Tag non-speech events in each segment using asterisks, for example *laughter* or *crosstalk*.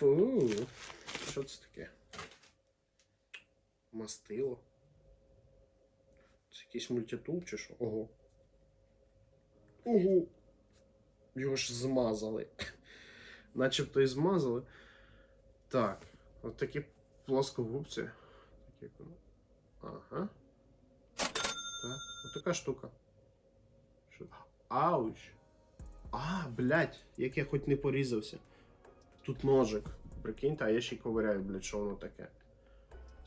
Фу. Що це таке? Мастило. Це якийсь мультитул чи що? Ого. Ого. Його ж змазали. *laughs* Начебто і змазали. Так, от такі плоскогубці. Ага. Так, от така штука. Ауч. А, блядь, як я хоч не порізався. Тут ножик. Прикиньте, а я ще й ковиряю, блядь, що воно таке.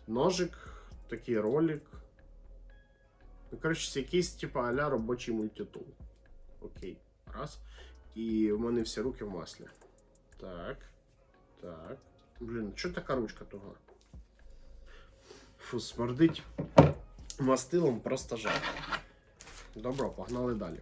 Ножик, такий ролик. Ну, коротше, це якийсь, типа, аля робочий мультитул. Окей. Раз. І в мене всі руки в маслі. Так. Так. Блін, що така ручка туга? Фу, смердить мастилом просто жарко. Добро, погнали далі.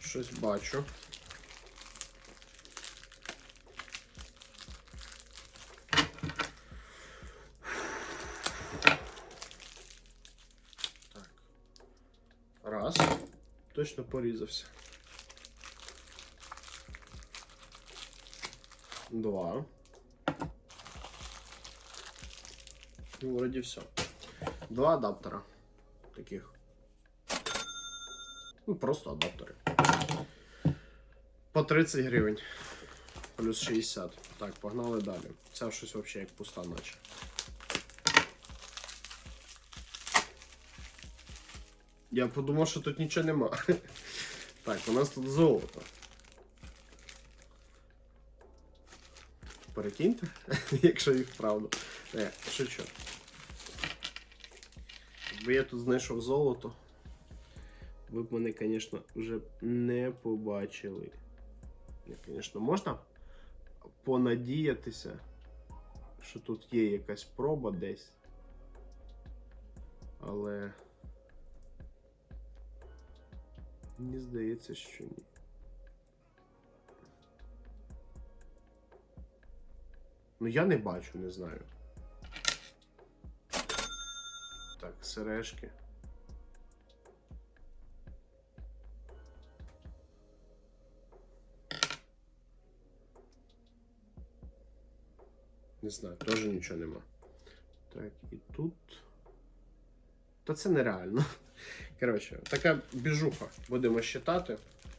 Щось бачу. Так. Раз. Точно порізався. Два. Ну, вроді все. Два адаптера. Таких. Ну, просто адаптери. По 30 гривень. Плюс 60. Так, погнали далі. Це щось взагалі як пуста наче. Я подумав, що тут нічого нема. *laughs* Так, у нас тут золото. Перекиньте, *laughs* якщо їх правда. Не, шучу. Якби я тут знайшов золото, ви б мене, звісно, вже не побачили. Звісно, можна понадіятися, що тут є якась проба десь. Але. Мені здається, що ні. Ну я не бачу, не знаю. Так, сережки. Не знаю, теж нічого нема. Так, і тут. Та це нереально. *laughs* Коротше, така біжуха. Будемо считати.